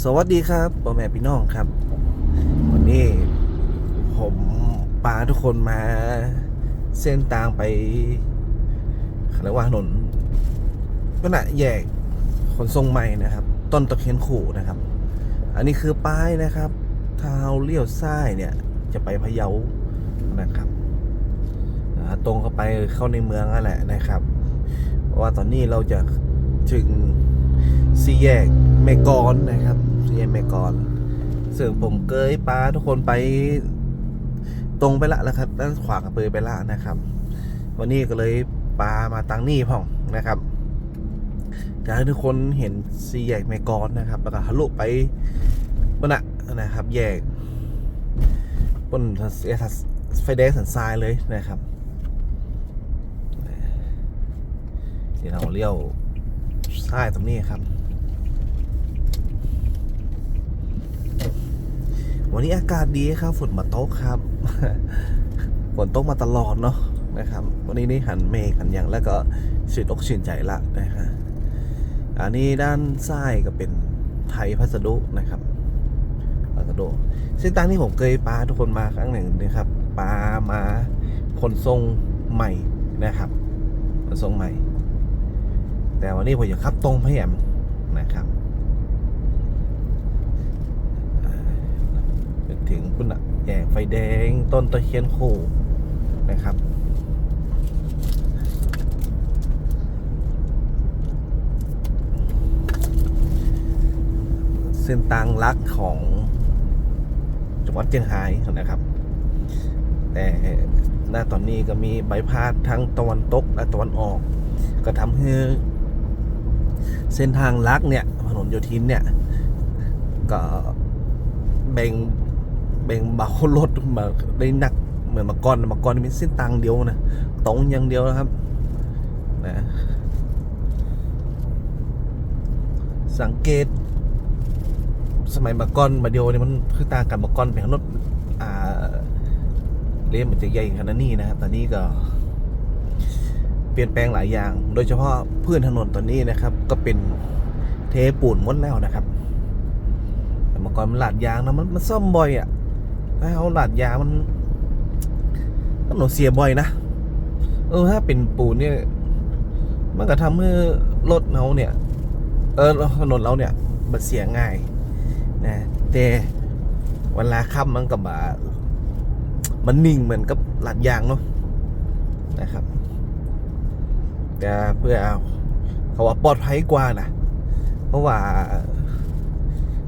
สวัสดีครับพ่อแม่พี่น้องครับ วันนี้ผมพาทุกคนมาเส้นทางไปเรียกว่าถนนก็นะแยกขนส่งใหม่นะครับ ต้นตะเคียนขู่นะครับ อันนี้คือป้ายนะครับถ้าเราเลี้ยวซ้ายเนี่ยจะไปพะเยานะครับตรงเข้าไปเข้าในเมืองนั่นแหละนะครับ เพราะว่าตอนนี้เราจะถึง สี่แยกแมกอนนะครับสี่แยกแมกอนซึ่งผมเกยปลาทุกคนไปตรงไปละแล้วครับด้านขวากับเปยไปละนะครับ วันนี้ก็เลยปลามาตังนี่พ่องนะครับอยากให้ทุกคนเห็นสี่แยกแมกอนนะครับ แล้วก็ทะลุไปบนน่ะนะครับ แยกบนไฟแดงสันทรายเลยนะครับที่เราเลี้ยวซ้ายตรงนี้ครับ วันนี้อากาศดีครับ ฝนมาตกครับ ฝนตกมาตลอดเนาะนะครับ วันนี้นี่หันเมฆหันอย่างแล้วก็ชื่นอกชื่นใจละนะครับอันนี้ด้านซ้ายก็เป็นไทยพัสดุนะครับพัสดุเส้นทางที่ผมเคยปาทุกคนมาครั้งหนึ่งนะครับปามาขนส่งใหม่นะครับขนส่งใหม่ แต่วันนี้ผมจะขับตรงพะแยมนะครับอ่า ถึงคุณอะแยกไฟแดงต้นตะเคียนคู่นะครับ เส้นทางลักของจังหวัดเชียงรายนะครับ แต่ณตอนนี้ก็มีใบพาดทั้งตะวันตกและตะวันออก ก็ทำให้เส้นทางลักเนี่ยถนนโยธินเนี่ย ก็แบ่ง แบ่งเบารถมาได้หนักเหมือนมาก่อนมาก่อนมีเส้นทางเดียวนะตรงอย่างเดียวนะครับนะสังเกต สมัยมาก่อนมาเดียวเนี่ยมันคือต่างกันมาก่อนแผงรถอ่าเรียมันจะใหญ่ขนาดนี้นะครับ ตอนนี้ก็เปลี่ยนแปลงหลายอย่าง โดยเฉพาะพื้นถนนตอนนี้นะครับ ก็เป็นเทปูนมดแล้วนะครับ แต่เมื่อก่อนมันหลาดยางนะมันมันซ่อมบ่อยอะ่ะ ถ้าเอาหลาดยางมันถนนเสียบ่อยนะ เออถ้าเป็นปูนเนี่ย มันก็ทำให้รถเราเนี่ย เออถนนเราเนี่ยมันเสียง่ายนะแต่เวลาขับมันกับบามันนิ่งเหมือนกับหลาดยางเนาะนะครับแต่เพื่อเขาว่าปลอดภัยกว่านะเพราะว่า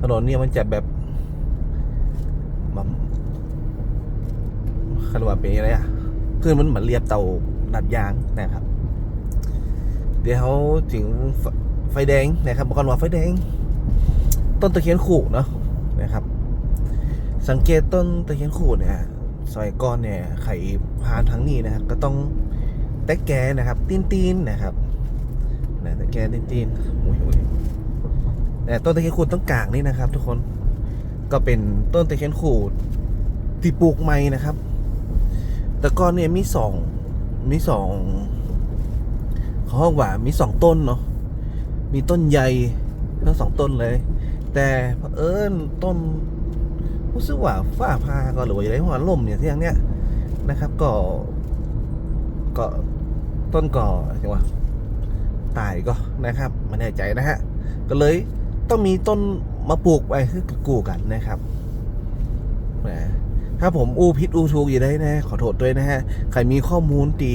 ถนนเนี่ยมันจะแบบ มันคันว่าเป็นอะไรอะคือนมันเหมือนเรียบเตาดัดยางนะครับ เดี๋ยวเขาถึงไฟไฟแดงนะครับบอกกันว่าไฟแดง ต้นตะเคียนขู่เนาะนะครับ สังเกตต้นตะเคียนขู่เนี่ยซอยก้อนเนี่ยไข่พานทั้งนี้นะครับ ก็ต้องแต่แกนะครับ ตีนตีนนะครับนะแต่แกตีนตีนๆอุ้ยอุ้ยแต่ต้นตะเคียนขูดต้นกางนี่นะครับ ทุกคนก็เป็นต้นตะเคียนขูดที่ปลูกใหม่นะครับ แต่ก่อนเนี่ยมีสองมีสองเขาบอกว่ามีสองต้นเนาะมีต้นใหญ่ทั้งสองต้นเลย แต่เผอิญต้นรู้สึกว่าฝ้าพาก็หรือว่าอะไรหัวลมเนี่ยที่อย่างเนี้ยนะครับก็ก็ต้นก่อจังหวะตายก็นะครับไม่แน่ใจนะฮะก็เลยต้องมีต้นมาปลูกไปคือกูกันนะครับแหม ถ้าผมอู้พิษอู้ชูกอยู่ได้นะ ขอโทษด้วยนะฮะ ใครมีข้อมูลตี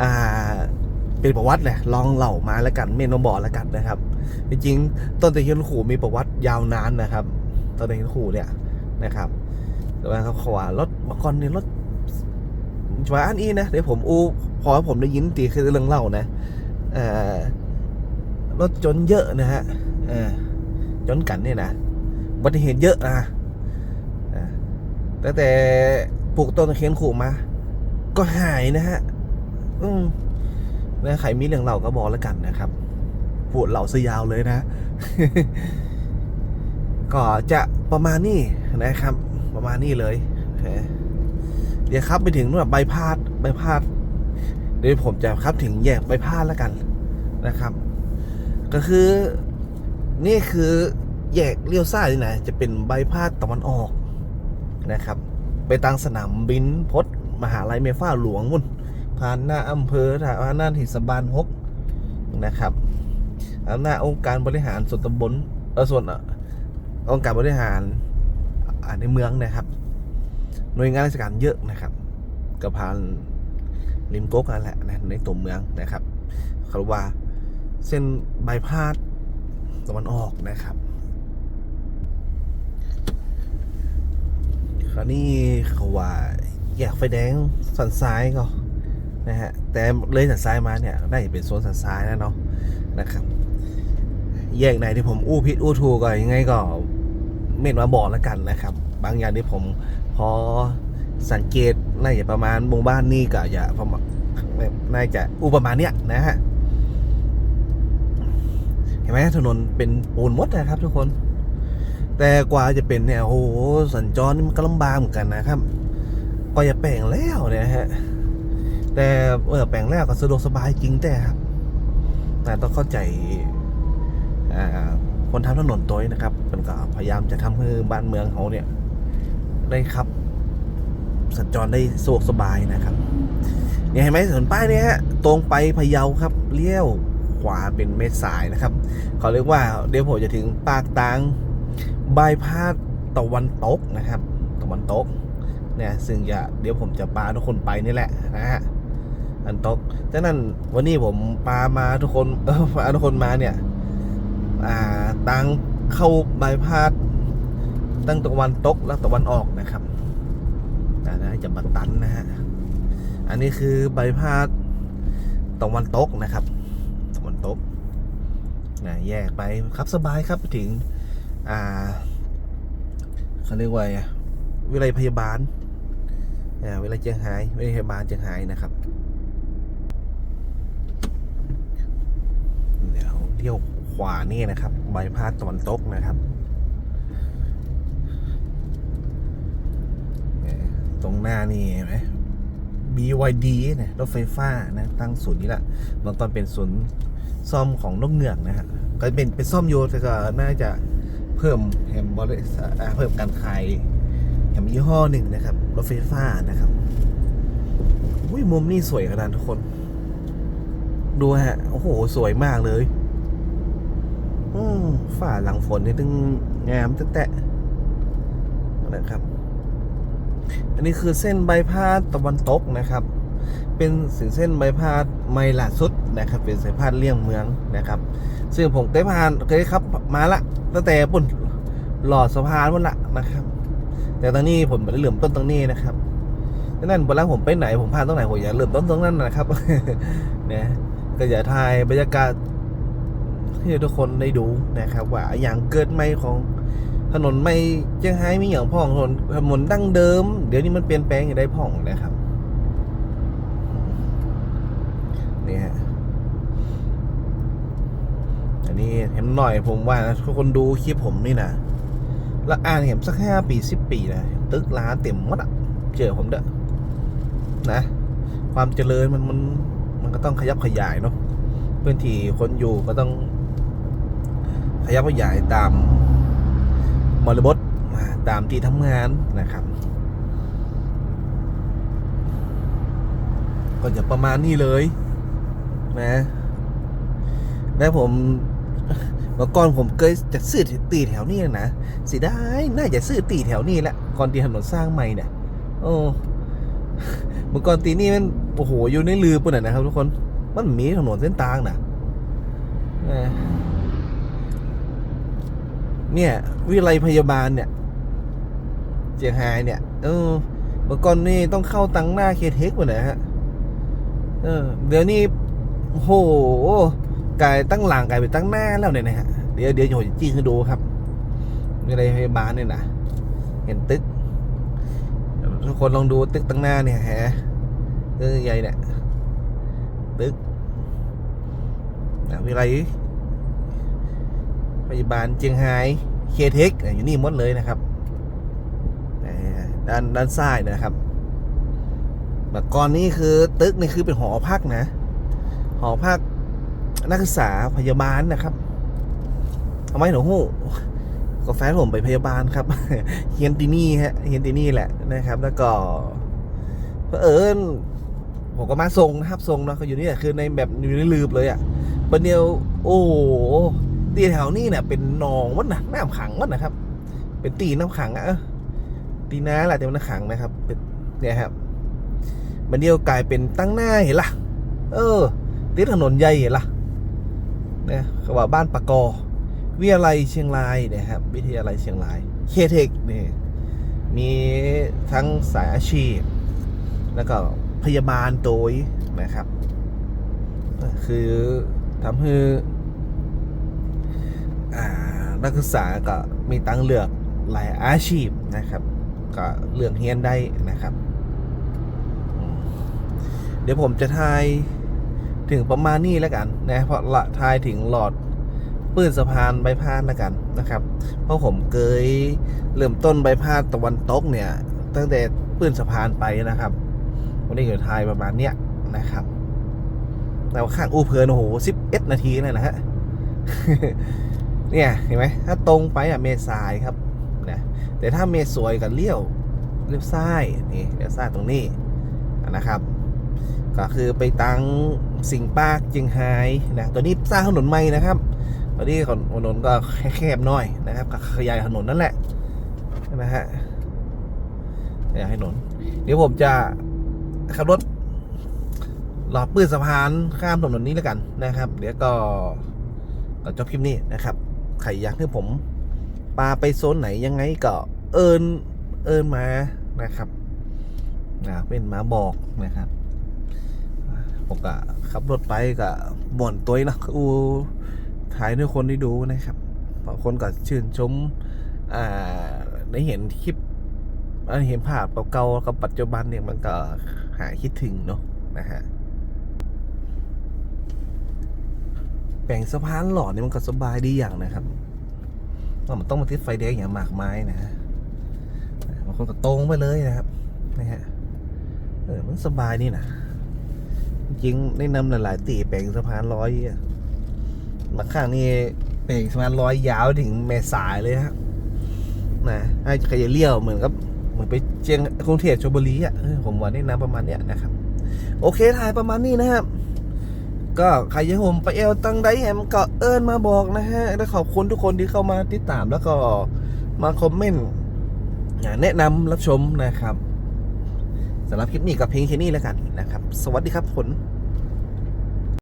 อ่า เป็นประวัติแหละลองเล่ามาแล้วกันเมนบอกแล้วกันนะครับ จริงๆต้นตะเคียนขู่มีประวัติยาวนานนะครับต้นตะเคียนขู่เนี่ยนะครับแต่ว่าเขาขวารถเมื่อก่อนเนี่ยรถชวาอันอีนะเดี๋ยวผมอู้พอผมได้ยินตีคือเรื่องเล่านะรถจนเยอะนะฮะจนกันเนี่ยนะอุบัติเหตุเยอะนะ แต่แต่ปลูกต้นเคียนขู่มา ก็หายนะฮะ อืมนะใครมีเรื่องเล่าก็บอกแล้วกันนะครับพูดเหล่าซะยาวเลยนะ ก็จะประมาณนี้นะครับ ประมาณนี้เลยเดี๋ยวครับไปถึงนู่นแบบใบพาดใบพาดเดี๋ยวผมจะครับถึงแยกใบพาดแล้วกันนะครับ ก็คือนี่คือแยกเลี้ยวซ้ายนี่นะจะเป็นใบพาดตะวันออก นะครับ ไปทางสนามบินพดมหาลัยเมฟ้าหลวงมุ่นผ่านหน้าอำเภอผ่านหน้าเทศบาลหกนะครับแล้วหน้าองค์การบริหารส่วนตำบลเออส่วนองค์การบริหารในเมืองนะครับ หน่วยงานราชการเยอะนะครับก็ผ่านริมโก๊กนั่นแหละนะในตัวเมืองนะครับเขารว่าเส้นใบพาดตะวันออกนะครับ คราวนี้เขาว่าแยกไฟแดงสันซ้ายก็นะฮะแต่เลยสันซ้ายมาเนี่ยได้เป็นโซนสันซ้ายแล้วเนาะนะครับแยกไหนที่ผมอู้ผิดอู้ถูก็ยังไงก็เม่นมาบอกแล้วกันนะครับ บางอย่างที่ผมพอสังเกตน่าจะประมาณหมู่บ้านนี่ก็อย่าประมาณน่าจะอู้ประมาณเนี้ยนะฮะเห็นไหมถนนเป็นปูนมดนะครับทุกคน แต่กว่าจะเป็นเนี่ยโอ้โหสัญจรนี่มันก็ลำบากเหมือนกันนะครับกว่าจะแปลงแล้วเนี่ยฮะแต่เออแปลงแล้วก็สะดวกสบายจริงแต่ครับแต่ต้องเข้าใจคนทำถนนตัวนี้นะครับมันก็พยายามจะทำให้บ้านเมืองเขาเนี่ยได้ครับ สัญจรได้สะดวกสบายนะครับเนี่ยเห็นไหมถนนป้ายเนี่ยฮะตรงไปพะเยาครับเลี้ยวขวาเป็นเมษายนะครับเขาเรียกว่าเดี๋ยวผมจะถึงปากตาง บายพาสตะวันตกนะครับ ตะวันตกเนี่ยซึ่งจะเดี๋ยวผมจะพาทุกคนไปนี่แหละนะฮะอันตกดังนั้นวันนี้ผมพามาทุกคนเออพาทุกคนมาเนี่ยอ่าตังเข้าบายพาสตั้งตะวันตกและตะวันออกนะครับนะนะจะบัดตันนะฮะอันนี้คือใบพาสตะวันตกนะครับตะวันตกนะแยกไปครับสบายครับไปถึง อ่าเขาเรียกว่าไงวิไลพยาบาลอ่าวิไลเจียงไฮ้วิไลพยาบาลเจียงไฮ้นะครับเดี๋ยวเลี้ยวขวานี่นะครับใบพาดตะวันตกนะครับเนี่ยตรงหน้านี่เห็นไหม BYD นี่ยรถไฟฟ้านะตั้งศูนย์นี้แหละบางตอนเป็นศูนย์ซ่อมของนกเงือกนะฮะก็เป็นเป็นซ่อมโยแต่ก็น่าจะ เพิ่มแฮมบริษัทอ่าเพิ่มการขายแฮมยี่ห้อหนึ่งนะครับรถไฟฟ้านะครับอุ้ยมุมนี่สวยขนาดทุกคน ดูฮะ โอ้โห สวยมากเลยอืมฝ่าหลังฝนนี่ตึงงามแตะนะครับ อันนี้คือเส้นใบพาดตะวันตกนะครับ เป็นสินเส้นใบพาดไมล่าสุดนะครับ เป็นสายพาดเลี่ยงเมืองนะครับ ซึ่งผมได้ผ่านเคยครับมาละตั้งแต่ปุ่นหลอดสะพานหมดละนะครับ แต่ตอนนี้ผมไม่ได้เหลื่อมต้นตรงนี้นะครับดังนั้นเวลาผมไปไหนผมผ่านตรงไหนผมอย่าเหลื่อมต้นตรงนั้นนะครับเนี่ยก็อย่าถ่ายบรรยากาศให้ทุกคนได้ดูนะครับ ว่าอย่างเกิดไม่ของถนนไม่เจียงไฮ้มีอย่างพ่องถนนถนนดั้งเดิม เดี๋ยวนี้มันเปลี่ยนแปลงอย่างได้พ่องนะครับนี่ฮะ อันนี้เห็นหน่อยผมว่านะทุกคนดูคลิปผมนี่นะแล้วอ่านเห็นสักห้าปีสิบปีนะตึกร้าเต็มหมดอะเจอผมเด้อนะ ความเจริญมันมันมันก็ต้องขยับขยายเนาะพื้นที่คนอยู่ก็ต้อง ขยับขยายตามบริบทตามที่ทำงานนะครับ ก็จะประมาณนี้เลยนะแล้วผม มื่อก่อนผมเคยจะซื้อตีแถวนี้นะสิได้น่าจะซื้อตีแถวนี้แหละก่อนที่ถนนสร้างใหม่เนี่ยโอ้เมื่อก่อนตีนี่มันโอ้โหอยู่ในลือปุ่นนะครับ ทุกคนมันมีถนนเส้นทางนะเนี่ย วิไลพยาบาลเนี่ยเจียงไฮเนี่ยเออเมื่อก่อนนี่ต้องเข้าตังหน้าเคเทคหมดนะฮะเออเดี๋ยวนี้โห กลายตั้งหลังกลายเป็นตั้งหน้าแล้วเนี่ยนะฮะเดี๋ยวเดี๋ยวผมจะจี้ให้ดูครับมีอะไรพยาบาลเนี่ยนะเห็นตึกทุกคนลองดูตึกตั้งหน้าเนี่ยฮะตึกใหญ่เนี่ยตึกนะวิไลพยาบาลเจียงไฮ้เคเทคอยู่นี่หมดเลยนะครับด้านด้านซ้ายนะครับแบบก่อนนี้คือตึกนี่คือเป็นหอพักนะ หอพัก นักศึกษาพยาบาลนะครับทำไมหนูหูก็แฟนผมไปพยาบาลครับ เฮียนตินี่ฮะเฮียนตินี่แหละนะครับ แล้วก็เอิญผมก็มาส่งนะครับส่งเนาะก็อยู่นี่คือในแบบอยู่ในลืบเลยอะ่ะบันเดียวโอ้ตีแถวนี้เนี่ยเป็นหนองวัดนะน้ำขังวัดนะครับ เป็นตีน้ำขังอะตีน้าแหละแต่มันน้ำขังนะครับ เป็นเนี่ยครับบันเดียวกลายเป็นตั้งหน้าเห็นล่ะ เออติดถนนใหญ่เห็นล่ะ นี่ยเขาว่าบ้านปะกอ วิทยาลัยเชียงรายนะครับ วิทยาลัยเชียงรายเคเทคนี่มีทั้งสายอาชีพ แล้วก็พยาบาลโดยนะครับ คือทำให้นักศึกษาก็มีตังเลือกหลายอาชีพนะครับ ก็เลือกเฮียนได้นะครับ เดี๋ยวผมจะทาย ถึงประมาณนี้แล้วกันนะเพราะละทายถึงหลอดปืนสะพานใบพาดแล้วกันนะครับ เพราะผมเคยเริ่มต้นใบพาดตะวันตกเนี่ย ตั้งแต่ปืนสะพานไปนะครับ วันนี้อยู่ไทยประมาณเนี้ยนะครับแล้วข้างอูเพลินโอ้โหสิบเอ็ดนาทีเลยนะฮะเนี่ยเห็นไหมถ้าตรงไปอะเมษายครับนะแต่ถ้าเมสวยกับเลี้ยวเลี้ยวซ้ายนี่เลี้ยวซ้ายตรงนี้นะครับ ก็คือไปตั้ง สิงปาร์คเจียงไฮ้นะตัวนี้สร้างถนนใหม่นะครับตอนนี้ถนนก็แคบๆหน่อยนะครับขยายถนนนั่นแหละนะฮะขยายถนน เดี๋ยวผมจะขับรถหลอดปืนสะพานข้ามถนนนี้แล้วกันนะครับ เดี๋ยวก็ก็จบคลิปนี้นะครับใครอยากให้ผมปาไปโซนไหนยังไงก็เอิญเอิญมานะครับนะเป็นมาบอกนะครับ ผมก็ขับรถไปกับบ่นตัวเองเนาะอูถ่ายด้วยคนที่ดูนะครับบางคนก็ชื่นชมอ่าได้เห็นคลิปเห็นภาพเก่าๆกับปัจจุบันเนี่ยมันก็หายคิดถึงเนาะนะฮะแปลงสะพานหลอดนี่มันก็สบายดีอย่างนะครับว่ามันต้องมาติดไฟแดงอย่างมากมายนะฮะบางคนก็ตรงไปเลยนะครับนะฮะเออมันสบายนี่นะ จริงๆได้นำหลาย ๆ ตีแปลงสะพานร้อยมาข้างนี่เป่งประมาณร้อยยาวถึงแม่สายเลยครับนะไอ้ใครจะเลี้ยวเหมือนกับเหมือนไปเชียงกรุงเทพชลบุรีอะผมว่าได้น้ำประมาณเนี้ยนะครับ โอเคถ่ายประมาณนี้นะครับก็ใครจะให้ผมไปเอลตังไดแฮมก็เอิญมาบอกนะฮะ และขอบคุณทุกคนที่เข้ามาติดตามแล้วก็มาคอมเมนต์แนะนำรับชมนะครับ สำหรับคลิปนี้กับเพลงแค่นี้แล้วกันนะครับ สวัสดีครับผล